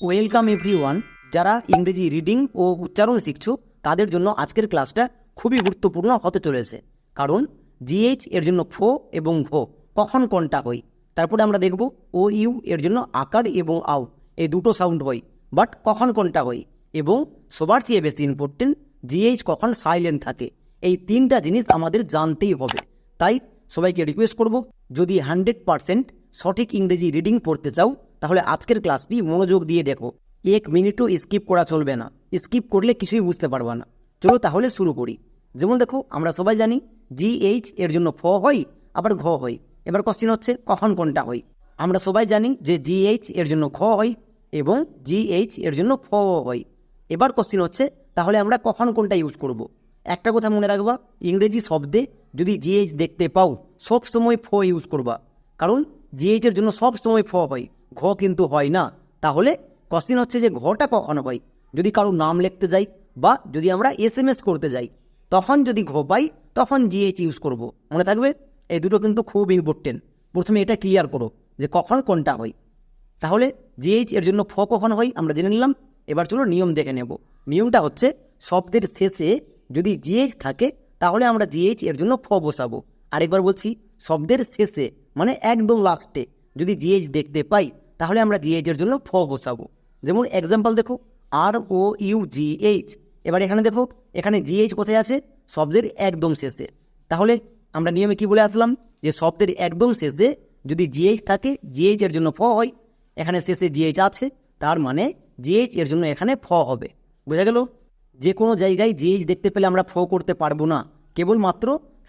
Welcome every one যারা ইংরেজি reading ও উচ্চারণ শিখছো, তাদের জন্য আজকের ক্লাসটা খুবই গুরুত্বপূর্ণ হতে চলেছে। কারণ জিএইচ এর জন্য ফো এবং ঘো, কখন কোনটা হয় তারপরে আমরা দেখব ও ইউ এর জন্য আকার এবং আউ এই দুটো সাউন্ড হয় বাট কখন কোনটা হয় এবং সবার চেয়ে বেশি ইম্পর্টেন্ট জিএইচ কখন সাইলেন্ট থাকে, এই তিনটা জিনিস আমাদের জানতেই হবে। তাই সবাইকে রিকোয়েস্ট করব, যদি হান্ড্রেড পারসেন্ট সঠিক ইংরেজি রিডিং পড়তে চাও তাহলে আজকের ক্লাসটি মনোযোগ দিয়ে দেখো। এক মিনিটও স্কিপ করা চলবে না। স্কিপ করলে কিছুই বুঝতে পারবা না। চলো তাহলে শুরু করি। যেমন দেখো, আমরা সবাই জানি জি এইচ এর জন্য ফ হয়, আবার ঘ হয়। এবার কোশ্চিন হচ্ছে, কখন কোনটা হয়? আমরা সবাই জানি যে জি এইচ এর জন্য খ হয় এবং জি এইচ এর জন্য ফ হয়। এবার কোশ্চিন হচ্ছে, তাহলে আমরা কখন কোনটা ইউজ করব। একটা কথা মনে রাখবা, ইংরেজি শব্দে যদি জিএইচ দেখতে পাও, সব সময় ফ ইউজ করবা। কারণ জিএইচ এর জন্য সব সময় ফ হয়। ঘ কিন্তু হয় না। তাহলে কোশ্চিন হচ্ছে যে ঘটা কখন হয় যদি কারও নাম লিখতে যাই বা যদি আমরা এস এম এস করতে যাই, তখন যদি ঘ পাই, তখন জিএইচ ইউজ করব। মনে থাকবে? এই দুটো কিন্তু খুব ইম্পর্টেন্ট প্রথমে এটা ক্লিয়ার করো যে কখন কোনটা হয়। তাহলে জিএইচ এর জন্য ফ কখন হয় আমরা জেনে নিলাম। এবার চলো নিয়ম দেখে নেব। নিয়মটা হচ্ছে শব্দের শেষে যদি জিএইচ থাকে, তাহলে আমরা জিএইচ এর জন্য ফ বসাবো। আরেকবার বলছি, শব্দের শেষে মানে একদম লাস্টে যদি জিএইচ দেখতে পাই তাহলে আমরা জিএইচ এর জন্য ফ বসাবো। যেমন এক্সাম্পল দেখো আর ও ইউ জি এইচ এবার এখানে দেখো, এখানে জিএইচ কোথায় আছে? শব্দের একদম শেষে। তাহলে আমরা নিয়মে কি বলে আসলাম? যে শব্দের একদম শেষে যদি জিএইচ থাকে জিএইচ এর জন্য ফ হয়। এখানে শেষে জিএইচ আছে, তার মানে জিএইচ এর জন্য এখানে ফ হবে। বোঝা গেল? যে কোনো জায়গায় জিএইচ দেখতে পেলে আমরা ফ করতে পারব না। কেবলমাত্র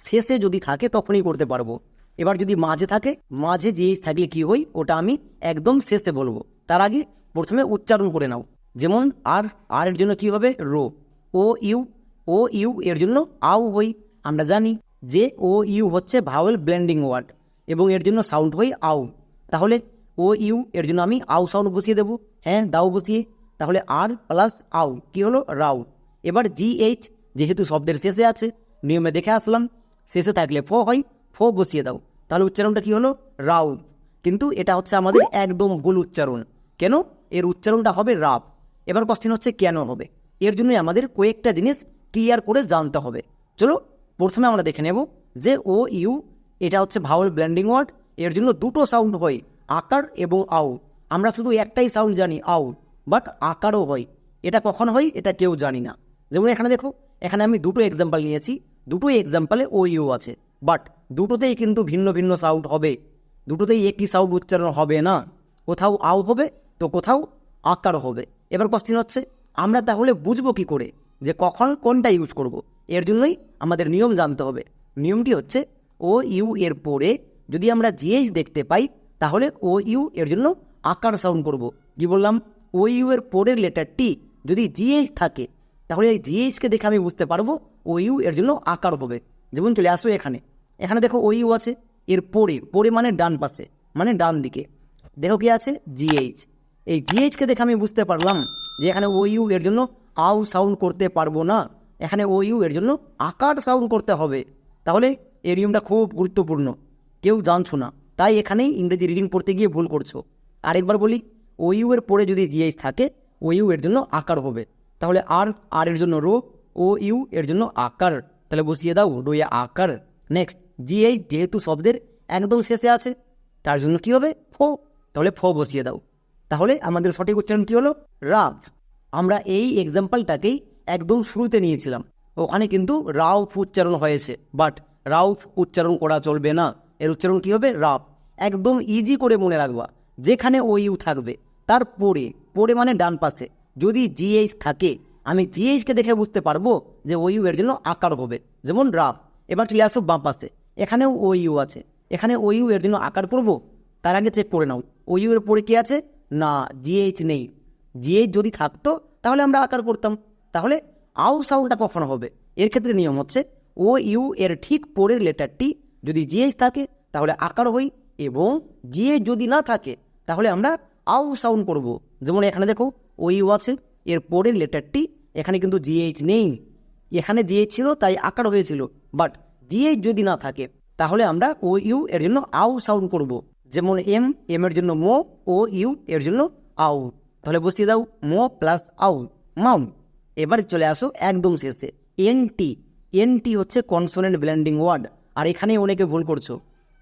শেষে যদি থাকে, তখনই করতে পারব। এবার যদি মাঝে থাকে, মাঝে জিএইচ থাকলে কি হয় ওটা আমি একদম শেষে বলব। তার আগে প্রথমে উচ্চারণ করে নাও। যেমন আর আর এর জন্য কি হবে? রো। O, U. ও, ইউ এর জন্য আউ হই। আমরা জানি যে ও, ইউ হচ্ছে ভাওয়েল ব্লেন্ডিং ওয়ার্ড এবং এর জন্য সাউন্ড হই আউ। তাহলে ও, ইউ এর জন্য আমি আউ সাউন্ড বসিয়ে দেবো। হ্যাঁ দাও বসিয়ে। তাহলে আর প্লাস আউ, কি হলো? রাউ। এবার জি এইচ, যেহেতু শব্দের শেষে আছে, নিয়মে দেখে আসলাম। শেষে থাকলে ফ হয়। ফ বসিয়ে দাও। তাহলে উচ্চারণটা কি হলো? রাউ। কিন্তু এটা হচ্ছে আমাদের একদম ভুল উচ্চারণ। কেন? এর উচ্চারণটা হবে রাব। এবার কোশ্চেন হচ্ছে কেন হবে? এর জন্যই আমাদের কয়েকটা জিনিস ক্লিয়ার করে জানতে হবে। চলো, প্রথমে আমরা দেখে নেব যে ও, ইউ, এটা হচ্ছে ভাওয়েল ব্ল্যান্ডিং ওয়ার্ড এর জন্য দুটো সাউন্ড হয়, আকার এবং আউ। আমরা শুধু একটাই সাউন্ড জানি, আউ বাট আকারও হয়। এটা কখন হয়? এটা কেউ জানি না। যেমন এখানে দেখো, এখানে আমি দুটো এক্সাম্পল নিয়েছি। দুটোই এক্সাম্পলে ও, ইউ আছে। বাট দুটোতেই কিন্তু ভিন্ন ভিন্ন সাউন্ড হবে। দুটোতেই একই সাউন্ড উচ্চারণ হবে না। কোথাও আউ হবে তো কোথাও আকার হবে। এবার কোশ্চিন হচ্ছে, আমরা তাহলে বুঝব কি করে যে কখন কোনটা ইউজ করব। এর জন্যই আমাদের নিয়ম জানতে হবে। নিয়মটি হচ্ছে ও ইউ এর পরে যদি আমরা জিএইচ দেখতে পাই, তাহলে ও ইউ এর জন্য আকার সাউন্ড করব। কি বললাম? ও ইউ এর পরের লেটারটি যদি জিএইচ থাকে, তাহলে এই জিএইচকে দেখে আমি বুঝতে পারব ও ইউ এর জন্য আকার হবে। যেমন চলে আসো এখানে। এখানে দেখো ও ইউ আছে, এর পরে পরে মানে ডান পাশে মানে ডান দিকে। দেখো কি আছে? জিএইচ এই জিএইচকে দেখে আমি বুঝতে পারলাম যে এখানে ও, ইউ এর জন্য আউ সাউন্ড করতে পারব না। এখানে ও, ইউ এর জন্য আকার সাউন্ড করতে হবে। তাহলে এই নিয়মটা খুব গুরুত্বপূর্ণ। কেউ জানছো না। তাই এখানেই ইংরেজি রিডিং পড়তে গিয়ে ভুল করছ। আরেকবার বলি, ও, ইউ এর পরে যদি জিএইচ থাকে, ও, ইউ এর জন্য আকার হবে। তাহলে আর আর এর জন্য রো, ও, ইউ এর জন্য আকার। তাহলে বসিয়ে দাও রোয়ে আকার। নেক্সট জিএইচ যেহেতু শব্দের একদম শেষে আছে, তার জন্য কি হবে? ফো। তাহলে ফো বসিয়ে দাও। তাহলে আমাদের সঠিক উচ্চারণ কী হলো? রাফ। আমরা এই এক্সাম্পলটাকেই একদম শুরুতে নিয়েছিলাম। ওখানে কিন্তু রাউফ উচ্চারণ হয়েছে বাট রাউফ উচ্চারণ করা চলবে না। এর উচ্চারণ কী হবে? রাফ। একদম ইজি করে মনে রাখবা, যেখানে ও ইউ থাকবে, তার পরে। পরে মানে ডান পাশে। যদি জিএইচ থাকে, আমি জিএইচকে দেখে বুঝতে পারব যে ও ইউ এর জন্য আকার হবে। যেমন রাফ। এবার চলে আসো বাম পাশে। এখানেও ও ইউ আছে। এখানে ও ইউ এর জন্য আকার করব তার আগে চেক করে নাও। ও ইউ এর পরে কি আছে? না, জিএইচ নেই। জিএইচ যদি থাকতো, তাহলে আমরা আকার করতাম তাহলে আউ সাউন্ডটা কখন হবে। এর ক্ষেত্রে নিয়ম হচ্ছে ও ইউ এর ঠিক পরের লেটারটি যদি জিএইচ থাকে, তাহলে আকার হই এবং জিএইচ যদি না থাকে, তাহলে আমরা আউ সাউন্ড করব। যেমন এখানে দেখো ও ইউ আছে, এর পরের লেটারটি এখানে কিন্তু জিএইচ নেই। এখানে জিএইচ ছিল, তাই আকার হয়েছিল। বাট জিএইচ যদি না থাকে, তাহলে আমরা ও ইউ এর জন্য আউ সাউন্ড করব। যেমন এম এম এর জন্য মো, ও ইউ এর জন্য আউ। তাহলে বসিয়ে দাও, মো প্লাস আউ মাউন্ট এবার চলে আসো একদম শেষে। এনটি এনটি হচ্ছে কনসোনেন্ট ব্ল্যান্ডিং ওয়ার্ড আর এখানে অনেকে ভুল করছ।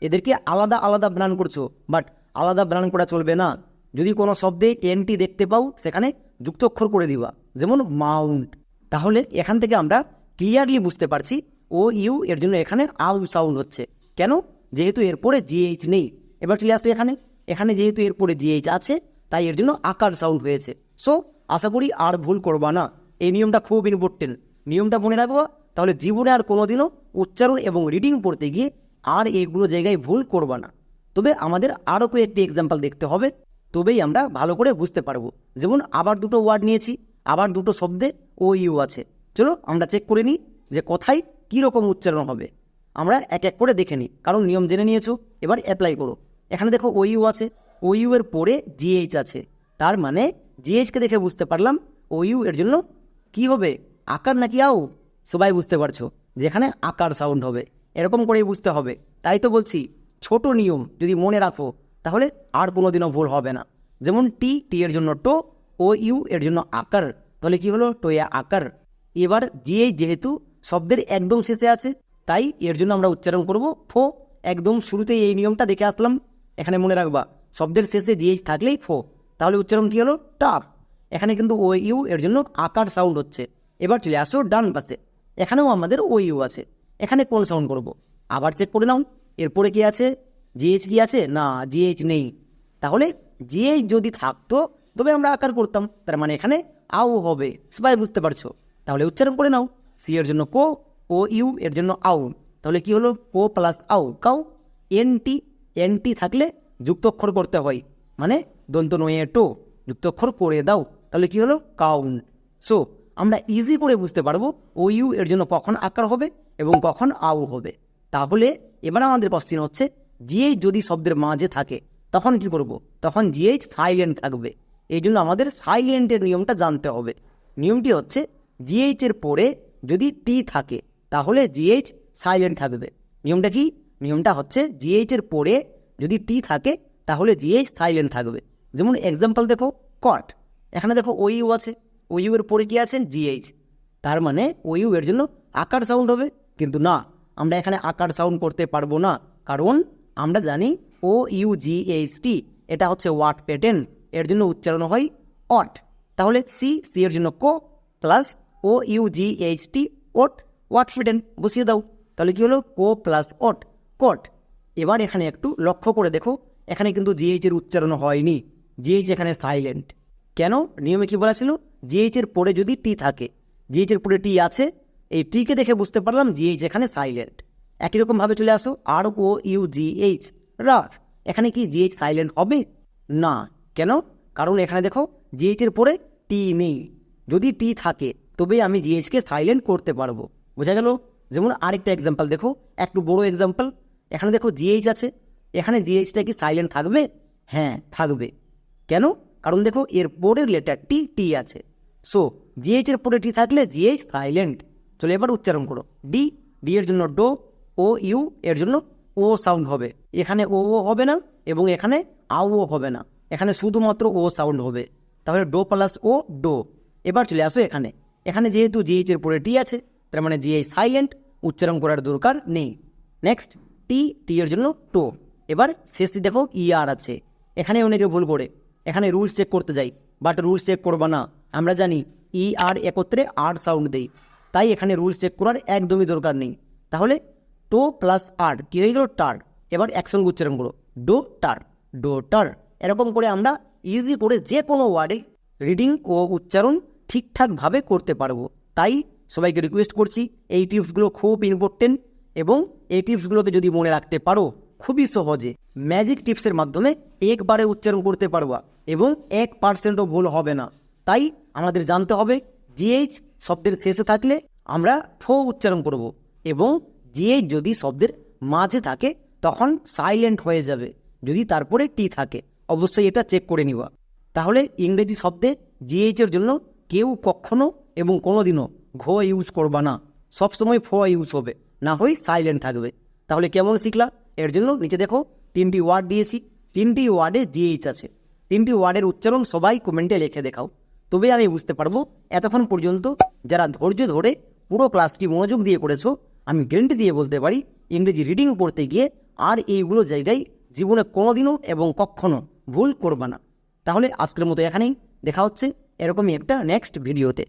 এদেরকে আলাদা আলাদা ব্রান করছ বাট আলাদা ব্রান করা চলবে না। যদি কোনো শব্দে এনটি দেখতে পাও, সেখানে যুক্তক্ষর করে দিবা। যেমন মাউন্ট। তাহলে এখান থেকে আমরা ক্লিয়ারলি বুঝতে পারছি ও ইউ এর জন্য এখানে আউ সাউন্ড হচ্ছে। কেন? যেহেতু এরপরে জিএইচ নেই। এবার চলে আসবে এখানে। এখানে যেহেতু এরপরে জিএইচ আছে, তাই এর জন্য আকার সাউন্ড হয়েছে। সো আশা করি আর ভুল করবা না। এই নিয়মটা খুব ইম্পর্টেন্ট নিয়মটা মনে রাখব, তাহলে জীবনে আর কোনোদিনও উচ্চারণ এবং রিডিং পড়তে গিয়ে আর এইগুলো জায়গায় ভুল করবা না। তবে আমাদের আরও কয়েকটি এক্সাম্পল দেখতে হবে। তবেই আমরা ভালো করে বুঝতে পারব। যেমন, আবার দুটো ওয়ার্ড নিয়েছি, আবার দুটো শব্দে ও ইউ আছে। চলো আমরা চেক করে নিই যে কোথায় কীরকম উচ্চারণ হবে? আমরা এক এক করে দেখে নিই। কারণ নিয়ম জেনে নিয়েছো, এবার অ্যাপ্লাই করো। এখানে দেখো ও ইউ আছে। ও ইউ এর পরে জিএইচ আছে। তার মানে জিএইচকে দেখে বুঝতে পারলাম ও ইউ এর জন্য কি হবে? আকার নাকি আও? সবাই বুঝতে পারছ। যেখানে আকার সাউন্ড হবে। এরকম করেই বুঝতে হবে। তাই তো বলছি, ছোট নিয়ম যদি মনে রাখো, তাহলে আর কোনোদিনও ভুল হবে না। যেমন টি টি এর জন্য টো ও ইউ এর জন্য আকার। তাহলে কি হলো? টোয়া আকার। এবার জিএইচ যেহেতু শব্দের একদম শেষে আছে, তাই এর জন্য আমরা উচ্চারণ করব ফো। একদম শুরুতেই এই নিয়মটা দেখে আসলাম, এখানে মনে রাখবা শব্দের শেষে জিএইচ থাকলেই ফো। তাহলে উচ্চারণ কি হলো? টার। এখানে কিন্তু ও, ইউ, এর জন্য আকার সাউন্ড হচ্ছে। এবার চলে আসো ডান পাশে, এখানেও আমাদের ও, ইউ আছে। এখানে কোন সাউন্ড করব? আবার চেক করে নাও, এরপরে কি আছে? জিএইচ কি আছে? না, জিএইচ নেই। তাহলে জিএইচ যদি থাকতো, তবে আমরা আকার করতাম, তার মানে এখানে আউ হবে, সবাই বুঝতে পারছ। তাহলে উচ্চারণ করে নাও। সি এর জন্য কো ও ইউ এর জন্য আউ তাহলে কি হলো? কো প্লাস আউ কাউ এনটি এনটি থাকলে যুক্তক্ষর করতে হয়। মানে দন্ত নয়ে টো যুক্তক্ষর করে দাও। তাহলে কি হলো? কাউন্ট। সো, আমরা ইজি করে বুঝতে পারব ও ইউ এর জন্য কখন আকার হবে এবং কখন আউ হবে। তাহলে এবার আমাদের কোশ্চিন হচ্ছে জিএইচ যদি শব্দের মাঝে থাকে, তখন কি করব? তখন জিএইচ সাইলেন্ট থাকবে। এই জন্য আমাদের সাইলেন্টের নিয়মটা জানতে হবে। নিয়মটি হচ্ছে জিএইচ এর পরে যদি টি থাকে, তাহলে জিএইচ সাইলেন্ট থাকবে। নিয়মটা কি? নিয়মটা হচ্ছে জিএইচ এর পরে যদি টি থাকে, তাহলে জিএইচ সাইলেন্ট থাকবে। যেমন এক্সাম্পল দেখো কট এখানে দেখো ও ইউ আছে। ও ইউ এর পরে কি আছে? জিএইচ তার মানে ও ইউ এর জন্য আকার সাউন্ড হবে। কিন্তু না, আমরা এখানে আকার সাউন্ড করতে পারব না। কারণ আমরা জানি ও ইউ জি এইচ টি এটা হচ্ছে ওয়াট প্যাটার্ন। এর জন্য উচ্চারণ হয় অট তাহলে সি সি এর জন্য কো plus O U G H T ought watt pattern বসিয়ে দাও। তাহলে কি হলো? কো প্লাস ওট কোট এবার এখানে একটু লক্ষ্য করে দেখো, এখানে কিন্তু জিএইচ এর উচ্চারণ হয়নি। জিএইচ এখানে সাইলেন্ট কেন? নিয়মে কি বলা ছিল? জিএইচ এর পরে যদি টি থাকে জিএইচ এর পরে টি আছে, এই টিকে দেখে বুঝতে পারলাম জিএইচ এখানে সাইলেন্ট একই রকমভাবে চলে আসো, আর O U G H rough এখানে কি জিএইচ সাইলেন্ট হবে? না। কেন? কারণ এখানে দেখো জিএইচ এর পরে টি নেই। যদি টি থাকে তবে আমি জিএইচকে সাইলেন্ট করতে পারব। বোঝা গেল? যেমন আরেকটা এক্সাম্পল দেখো, একটু বড় এক্সাম্পল এখানে দেখো জিএইচ আছে। এখানে জিএইচটা কি সাইলেন্ট থাকবে? হ্যাঁ থাকবে। কেন? কারণ দেখো এর পরের লেটারটি টি টি আছে সো জিএইচ এর পরে টি থাকলে জিএইচ সাইলেন্ট চলো এবার উচ্চারণ করো। ডি ডি এর জন্য ডো ও ইউ এর জন্য ও সাউন্ড হবে। এখানে ও ও হবে না এবং এখানে আও ও হবে না। এখানে শুধুমাত্র ও সাউন্ড হবে। তাহলে ডো প্লাস ও ডো এবার চলে আসো এখানে। এখানে যেহেতু জিএইচ এর পরে টি আছে, তার মানে জিএইচ সাইলেন্ট উচ্চারণ করার দরকার নেই। নেক্সট টি টি এর জন্য টো এবার শেষটি দেখো ই আর আছে। এখানে অনেকে ভুল করে। এখানে রুলস চেক করতে যাই বাট রুলস চেক করবা না। আমরা জানি ই আর একত্রে আর সাউন্ড দেই। তাই এখানে রুলস চেক করার একদমই দরকার নেই। তাহলে টো প্লাস আর কি হয়ে গেল? টার এবার একসঙ্গে উচ্চারণ করো। ডো টার ডো টার এরকম করে আমরা ইজি করে যে কোনো ওয়ার্ডে রিডিং ও উচ্চারণ ঠিকঠাকভাবে করতে পারব। তাই সবাইকে রিকোয়েস্ট করছি, এই টিপসগুলো খুব ইম্পর্টেন্ট এবং এই টিপসগুলোকে যদি মনে রাখতে পারো, খুবই সহজে ম্যাজিক টিপসের মাধ্যমে একবারে উচ্চারণ করতে পারবা এবং এক পার্সেন্টও ভুল হবে না। তাই আমাদের জানতে হবে জিএইচ শব্দের শেষে থাকলে আমরা ফো উচ্চারণ করব এবং জিএইচ যদি শব্দের মাঝে থাকে, তখন সাইলেন্ট হয়ে যাবে। যদি তারপরে টি থাকে, অবশ্যই এটা চেক করে নিবা। তাহলে ইংরেজি শব্দে জিএইচ এর জন্য কেউ কখনো এবং কোনোদিনও ঘো ইউজ করবা না। সবসময় ফো ইউজ হবে, না হয় সাইলেন্ট থাকবে। তাহলে কেমন শিখলা? এর জন্য নিচে দেখো, তিনটি ওয়ার্ড দিয়েছি। তিনটি ওয়ার্ডে জিএইচ আছে। তিনটি ওয়ার্ডের উচ্চারণ সবাই কমেন্টে লিখে দেখাও। তবে আমি বুঝতে পারব, এতক্ষণ পর্যন্ত যারা ধৈর্য ধরে পুরো ক্লাসটি মনোযোগ দিয়ে করেছ, আমি গ্যারেন্টি দিয়ে বলতে পারি, ইংরেজি রিডিং পড়তে গিয়ে আর এইগুলো জায়গায় জীবনে কোনোদিনও এবং কখনো ভুল করবে না। তাহলে আজকের মতো এখানেই, দেখা হচ্ছে। এরকমই একটা নেক্সট ভিডিওতে